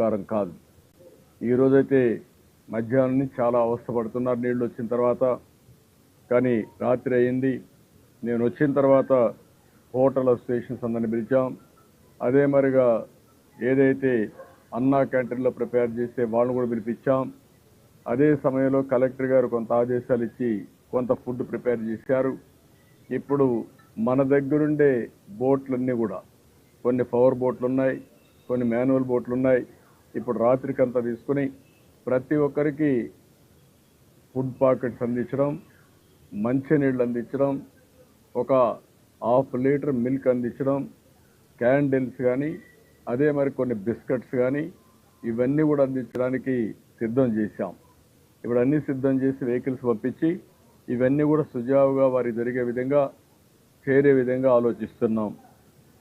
పరిష్కారం కాదు. ఈరోజైతే మధ్యాహ్నం నుంచి చాలా అవస్థపడుతున్నారు నీళ్ళు వచ్చిన తర్వాత. కానీ రాత్రి అయింది. నేను వచ్చిన తర్వాత హోటల్ అసోసియేషన్స్ అందరిని పిలిచాం. అదే మరిగా ఏదైతే అన్నా క్యాంటీన్లో ప్రిపేర్ చేస్తే వాళ్ళని కూడా పిలిపించాం. అదే సమయంలో కలెక్టర్ గారు కొంత ఆదేశాలు ఇచ్చి కొంత ఫుడ్ ప్రిపేర్ చేశారు. ఇప్పుడు మన దగ్గరుండే బోట్లన్నీ కూడా కొన్ని పవర్ బోట్లు ఉన్నాయి కొన్ని మాన్యువల్ బోట్లు ఉన్నాయి ఇప్పుడు రాత్రికంతా తీసుకుని ప్రతి ఒక్కరికి ఫుడ్ పాకెట్స్ అందించడం మంచినీళ్ళు అందించడం ఒక హాఫ్ లీటర్ మిల్క్ అందించడం క్యాండిల్స్ కానీ అదే మరి కొన్ని బిస్కెట్స్ కానీ ఇవన్నీ కూడా అందించడానికి సిద్ధం చేశాం. ఇప్పుడు అన్నీ సిద్ధం చేసి వెహికల్స్ పంపించి ఇవన్నీ కూడా సుజావుగా వారికి జరిగే విధంగా చేరే విధంగా ఆలోచిస్తున్నాం.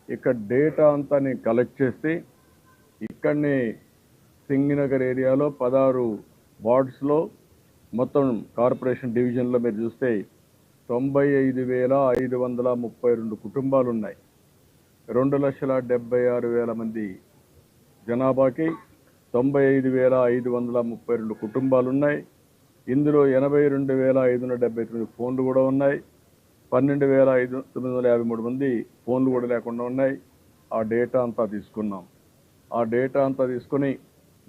ఇక్కడ డేటా అంతా నేను కలెక్ట్ చేస్తే ఇక్కడనే సింగినగర్ ఏరియాలో పదహారు వార్డ్స్లో మొత్తం కార్పొరేషన్ డివిజన్లో మీరు చూస్తే తొంభై ఐదు వేల ఐదు వందల ముప్పై రెండు కుటుంబాలు ఉన్నాయి రెండు లక్షల డెబ్బై ఆరు వేల మంది జనాభాకి తొంభై ఐదు వేల ఐదు వందల ముప్పై రెండు కుటుంబాలు ఉన్నాయి ఇందులో ఎనభై రెండు వేల ఐదు వందల డెబ్బై తొమ్మిది ఫోన్లు కూడా ఉన్నాయి. పన్నెండు వేల ఐదు తొమ్మిది వందల యాభై మూడు మంది ఫోన్లు కూడా లేకుండా ఉన్నాయి. ఆ డేటా అంతా తీసుకున్నాం. ఆ డేటా అంతా తీసుకుని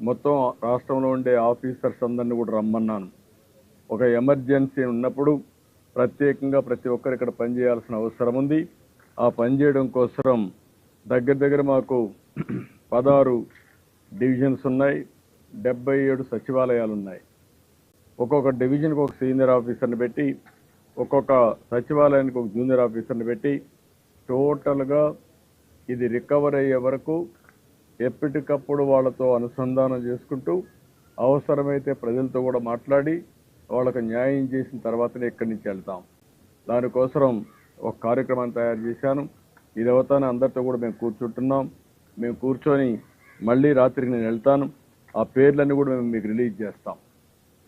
మొత్తం రాష్ట్రంలో ఉండే ఆఫీసర్స్ అందరినీ కూడా రమ్మన్నాను. ఒక ఎమర్జెన్సీ ఉన్నప్పుడు ప్రత్యేకంగా ప్రతి ఒక్కరు ఇక్కడ పనిచేయాల్సిన అవసరం ఉంది. ఆ పనిచేయడం కోసం దగ్గర దగ్గర మాకు పదహారు డివిజన్స్ ఉన్నాయి. డెబ్బై ఏడు సచివాలయాలు ఉన్నాయి. ఒక్కొక్క డివిజన్కి ఒక సీనియర్ ఆఫీసర్ని పెట్టి ఒక్కొక్క సచివాలయానికి ఒక జూనియర్ ఆఫీసర్ని పెట్టి టోటల్గా ఇది రికవర్ అయ్యే వరకు ఎప్పటికప్పుడు వాళ్ళతో అనుసంధానం చేసుకుంటూ అవసరమైతే ప్రజలతో కూడా మాట్లాడి వాళ్ళకు న్యాయం చేసిన తర్వాతనే ఇక్కడి నుంచి వెళ్తాం. దానికోసం ఒక కార్యక్రమాన్ని తయారు చేశాను. ఇది అవుతానే అందరితో కూడా మేము కూర్చుంటున్నాం. మేము కూర్చొని మళ్ళీ రాత్రికి నేను వెళ్తాను. ఆ పేర్లన్నీ కూడా మేము మీకు రిలీజ్ చేస్తాం.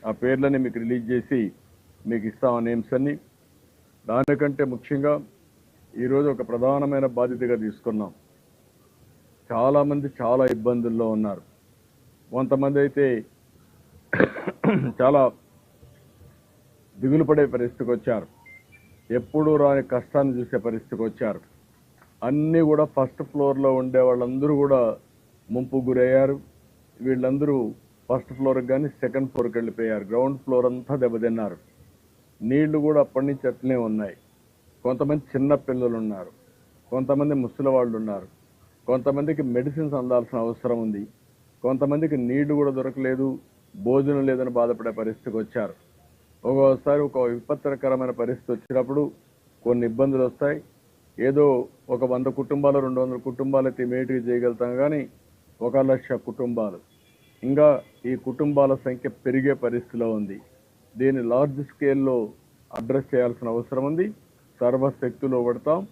ఆ పేర్లన్నీ మీకు రిలీజ్ చేసి మీకు ఇస్తాం ఆ నేమ్స్ అన్ని. దానికంటే ముఖ్యంగా ఈరోజు ఒక ప్రధానమైన బాధ్యతగా తీసుకున్నాం. చాలామంది చాలా ఇబ్బందుల్లో ఉన్నారు. కొంతమంది అయితే చాలా దిగులు పడే పరిస్థితికి వచ్చారు. ఎప్పుడూ రాని కష్టాన్ని చూసే పరిస్థితికి వచ్చారు. అన్నీ కూడా ఫస్ట్ ఫ్లోర్లో ఉండే వాళ్ళందరూ కూడా ముంపు గురయ్యారు. వీళ్ళందరూ ఫస్ట్ ఫ్లోర్కి కానీ సెకండ్ ఫ్లోర్కి వెళ్ళిపోయారు. గ్రౌండ్ ఫ్లోర్ అంతా దెబ్బతిన్నారు. నీళ్ళు కూడా అప్పటి నుంచి అట్లనే ఉన్నాయి. కొంతమంది చిన్న పిల్లలు ఉన్నారు. కొంతమంది ముసలి వాళ్ళు ఉన్నారు. కొంతమందికి మెడిసిన్స్ అందాల్సిన అవసరం ఉంది. కొంతమందికి నీళ్ళు కూడా దొరకలేదు. భోజనం లేదని బాధపడే పరిస్థితికి వచ్చారు. ఒక్కోసారి ఒక విపత్కరమైన పరిస్థితి వచ్చినప్పుడు కొన్ని ఇబ్బందులు వస్తాయి. ఏదో ఒక వంద కుటుంబాలు రెండు వందల కుటుంబాలు అయితే ఇమీడియట్గా చేయగలుగుతాం కానీ ఒక లక్ష కుటుంబాలు. ఇంకా ఈ కుటుంబాల సంఖ్య పెరిగే పరిస్థితిలో ఉంది. దీన్ని లార్జ్ స్కేల్లో అడ్రస్ చేయాల్సిన అవసరం ఉంది. సర్వశక్తులు పడతాం.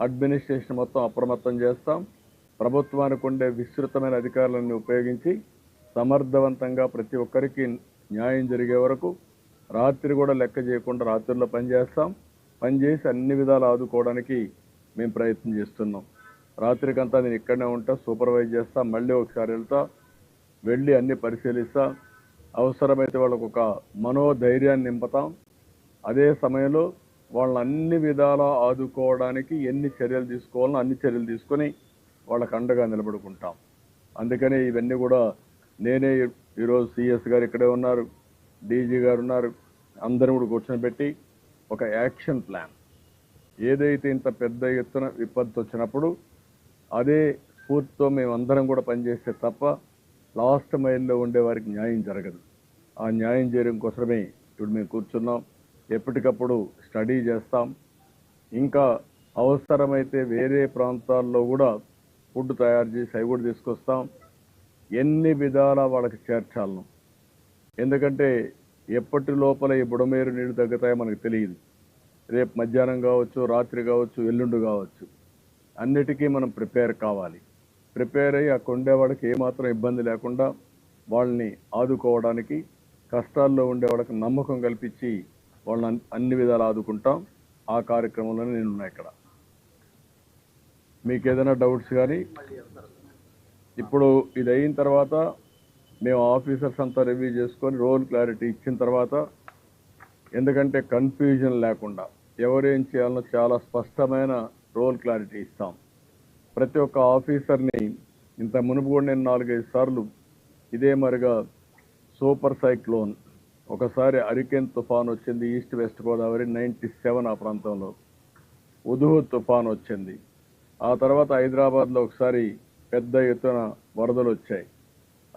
అడ్మినిస్ట్రేషన్ మొత్తం అప్రమత్తం చేస్తాం. ప్రభుత్వానికి ఉండే విస్తృతమైన అధికారులను ఉపయోగించి సమర్థవంతంగా ప్రతి ఒక్కరికి న్యాయం జరిగే వరకు రాత్రి కూడా లెక్క చేయకుండా రాత్రుల్లో పనిచేస్తాం. పనిచేసి అన్ని విధాలు ఆదుకోవడానికి మేము ప్రయత్నం చేస్తున్నాం. రాత్రికంతా నేను ఇక్కడనే ఉంటా సూపర్వైజ్ చేస్తా మళ్ళీ ఒకసారి వెళ్తా వెళ్ళి అన్ని పరిశీలిస్తా. అవసరమైతే వాళ్ళకు ఒక మనోధైర్యాన్ని నింపుతాం. అదే సమయంలో వాళ్ళని అన్ని విధాలా ఆదుకోవడానికి ఎన్ని చర్యలు తీసుకోవాలో అన్ని చర్యలు తీసుకొని వాళ్ళకు అండగా నిలబడుకుంటాం. అందుకని ఇవన్నీ కూడా నేనే ఈరోజు సిఎస్ గారు ఇక్కడే ఉన్నారు డీజీ గారు ఉన్నారు అందరం కూడా కూర్చొని పెట్టి ఒక యాక్షన్ ప్లాన్. ఏదైతే ఇంత పెద్ద ఎత్తున విపత్తు వచ్చినప్పుడు అదే స్ఫూర్తితో మేము అందరం కూడా పనిచేస్తే తప్ప లాస్ట్ మైల్లో ఉండే వారికి న్యాయం జరగదు. ఆ న్యాయం చేయడం కోసమే ఇప్పుడు మేము కూర్చున్నాం. ఎప్పటికప్పుడు స్టడీ చేస్తాం. ఇంకా అవసరమైతే వేరే ప్రాంతాల్లో కూడా ఫుడ్ తయారు చేసి అవి కూడా తీసుకొస్తాం. ఎన్ని విధాలా వాళ్ళకి చేర్చాలను. ఎందుకంటే ఎప్పటి లోపల ఈ బుడమేరు నీళ్ళు తగ్గుతాయో మనకు తెలియదు. రేపు మధ్యాహ్నం కావచ్చు రాత్రి కావచ్చు ఎల్లుండి కావచ్చు. అన్నిటికీ మనం ప్రిపేర్ కావాలి. ప్రిపేర్ అయ్యి అక్కడ ఉండేవాడికి ఏమాత్రం ఇబ్బంది లేకుండా వాళ్ళని ఆదుకోవడానికి కష్టాల్లో ఉండే వాళ్ళకి నమ్మకం కల్పించి వాళ్ళని అన్ని విధాలు ఆదుకుంటాం. ఆ కార్యక్రమంలోనే నేనున్నా ఇక్కడ. మీకు ఏదైనా డౌట్స్ కానీ ఇప్పుడు ఇది అయిన తర్వాత మేము ఆఫీసర్స్ అంతా రివ్యూ చేసుకొని రోల్ క్లారిటీ ఇచ్చిన తర్వాత ఎందుకంటే కన్ఫ్యూజన్ లేకుండా ఎవరేం చేయాలనో చాలా స్పష్టమైన రోల్ క్లారిటీ ఇస్తాం. ప్రతి ఒక్క ఆఫీసర్ని ఇంత మునుపు కూడా నేను నాలుగైదు సార్లు ఇదే మరిగా సూపర్ సైక్లోన్ ఒకసారి అరికెన్ తుఫాన్ వచ్చింది east west Godavari ninety seven ఆ ప్రాంతంలో. ఉదుహు తుఫాన్ వచ్చింది. ఆ తర్వాత హైదరాబాద్లో ఒకసారి పెద్ద ఎత్తున వరదలు వచ్చాయి.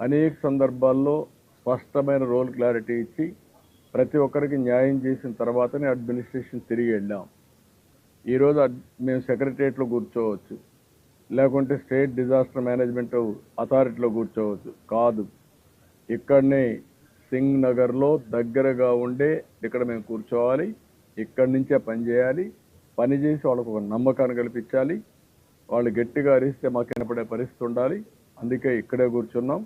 అనేక సందర్భాల్లో స్పష్టమైన రోల్ క్లారిటీ ఇచ్చి ప్రతి ఒక్కరికి న్యాయం చేసిన తర్వాతనే అడ్మినిస్ట్రేషన్ తిరిగి వెళ్ళాం. ఈరోజు అడ్- మేము సెక్రటరియట్లో కూర్చోవచ్చు. లేకుంటే స్టేట్ డిజాస్టర్ మేనేజ్మెంట్ అథారిటీలో కూర్చోవచ్చు. కాదు. ఇక్కడనే సింగ్ నగర్లో దగ్గరగా ఉండే ఇక్కడ మేము కూర్చోవాలి. ఇక్కడి నుంచే పని చేయాలి. పని చేసి వాళ్ళకు ఒక నమ్మకాన్ని కల్పించాలి. వాళ్ళు గట్టిగా అరిస్తే మాకు వినపడే పరిస్థితి ఉండాలి. అందుకే ఇక్కడే కూర్చున్నాం.